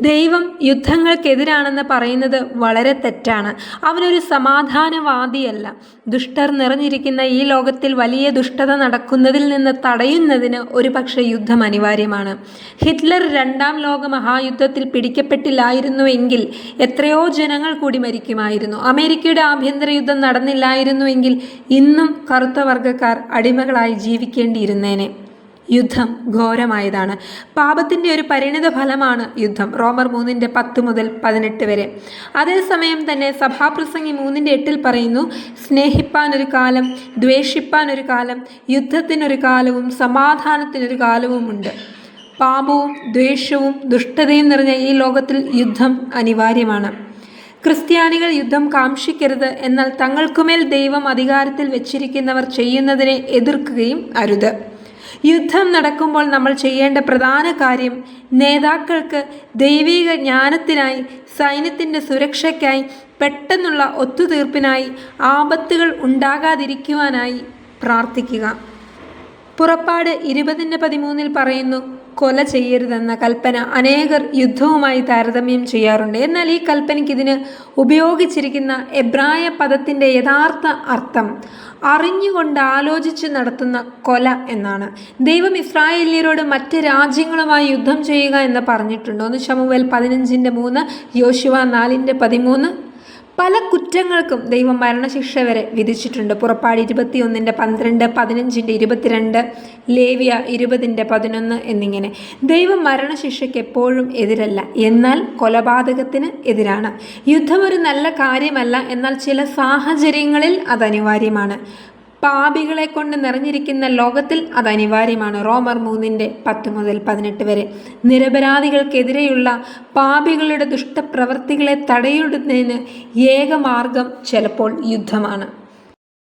ദൈവം യുദ്ധങ്ങൾക്കെതിരാണെന്ന് പറയുന്നത് വളരെ തെറ്റാണ്. അവനൊരു സമാധാനവാദിയല്ല. ദുഷ്ടർ നിറഞ്ഞിരിക്കുന്ന ഈ ലോകത്തിൽ വലിയ ദുഷ്ടത നടക്കുന്നതിൽ നിന്ന് തടയുന്നതിന് ഒരുപക്ഷെ യുദ്ധം അനിവാര്യമാണ്. ഹിറ്റ്ലർ രണ്ടാം ലോക മഹായുദ്ധത്തിൽ പിടിക്കപ്പെട്ടില്ലായിരുന്നുവെങ്കിൽ എത്രയോ ജനങ്ങൾ കൂടി മരിക്കുമായിരുന്നു. അമേരിക്കയുടെ ആഭ്യന്തര യുദ്ധം നടന്നില്ലായിരുന്നുവെങ്കിൽ ഇന്നും കറുത്ത വർഗക്കാർ അടിമകളായി ജീവിക്കേണ്ടിയിരുന്നേനെ. യുദ്ധം ഘോരമായതാണ്. പാപത്തിന്റെ ഒരു പരിണിത ഫലമാണ് യുദ്ധം. റോമർ മൂന്നിന്റെ പത്ത് മുതൽ പതിനെട്ട് വരെ. അതേസമയം തന്നെ സഭാപ്രസംഗി മൂന്നിന്റെ എട്ടിൽ പറയുന്നു സ്നേഹിപ്പാൻ ഒരു കാലം ദ്വേഷിപ്പാൻ ഒരു കാലം യുദ്ധത്തിനൊരു കാലവും സമാധാനത്തിനൊരു കാലവുമുണ്ട് പാപവും ദ്വേഷവും ദുഷ്ടതയും നിറഞ്ഞ ഈ ലോകത്തിൽ യുദ്ധം അനിവാര്യമാണ്. ക്രിസ്ത്യാനികൾ യുദ്ധം കാക്ഷിക്കരുത് എന്നാൽ തങ്ങൾക്കുമേൽ ദൈവം അധികാരത്തിൽ വെച്ചിരിക്കുന്നവർ ചെയ്യുന്നതിനെ എതിർക്കുകയും അരുത്. യുദ്ധം നടക്കുമ്പോൾ നമ്മൾ ചെയ്യേണ്ട പ്രധാന കാര്യം നേതാക്കൾക്ക് ദൈവിക ജ്ഞാനത്തിനായി സൈന്യത്തിന്റെ സുരക്ഷയ്ക്കായി പെട്ടെന്നുള്ള ഒത്തുതീർപ്പിനായി ആപത്തുകൾ ഉണ്ടാകാതിരിക്കുവാനായി പ്രാർത്ഥിക്കുക. പുറപ്പാട് ഇരുപതിന്റെ പതിമൂന്നിൽ പറയുന്നു കൊല ചെയ്യരുതെന്ന കൽപ്പന അനേകർ യുദ്ധവുമായി താരതമ്യം ചെയ്യാറുണ്ട്. എന്നാൽ ഈ കൽപ്പനയ്ക്ക് ഇതിന് ഉപയോഗിച്ചിരിക്കുന്ന എബ്രായ പദത്തിന്റെ യഥാർത്ഥ അർത്ഥം അറിഞ്ഞുകൊണ്ട് ആലോചിച്ച് നടത്തുന്ന കൊല എന്നാണ്. ദൈവം ഇസ്രായേലിയരോട് മറ്റ് രാജ്യങ്ങളുമായി യുദ്ധം ചെയ്യുക എന്ന് പറഞ്ഞിട്ടുണ്ട്? ഒന്ന് ശമുവേൽ പതിനഞ്ചിന്റെ മൂന്ന് യോശുവ നാലിന്റെ പതിമൂന്ന്. പല കുറ്റങ്ങൾക്കും ദൈവം മരണശിക്ഷ വരെ വിധിച്ചിട്ടുണ്ട്. പുറപ്പാട് ഇരുപത്തിയൊന്നിന്റെ പന്ത്രണ്ട് പതിനഞ്ചിന്റെ ഇരുപത്തിരണ്ട് ലേവിയ ഇരുപതിന്റെ പതിനൊന്ന് എന്നിങ്ങനെ. ദൈവം മരണശിക്ഷയ്ക്ക് എപ്പോഴും എതിരല്ല. എന്നാൽ കൊലപാതകത്തിന് എതിരാണ്. യുദ്ധം ഒരു നല്ല കാര്യമല്ല. എന്നാൽ ചില സാഹചര്യങ്ങളിൽ അത് അനിവാര്യമാണ്. പാപികളെ കൊണ്ട് നിറഞ്ഞിരിക്കുന്ന ലോകത്തിൽ അത് അനിവാര്യമാണ്. റോമർ മൂന്നിന്റെ പത്ത് മുതൽ പതിനെട്ട് വരെ. നിരപരാധികൾക്കെതിരെയുള്ള പാപികളുടെ ദുഷ്ടപ്രവർത്തികളെ തടയിടുന്നതിന് ഏക മാർഗം ചിലപ്പോൾ യുദ്ധമാണ്.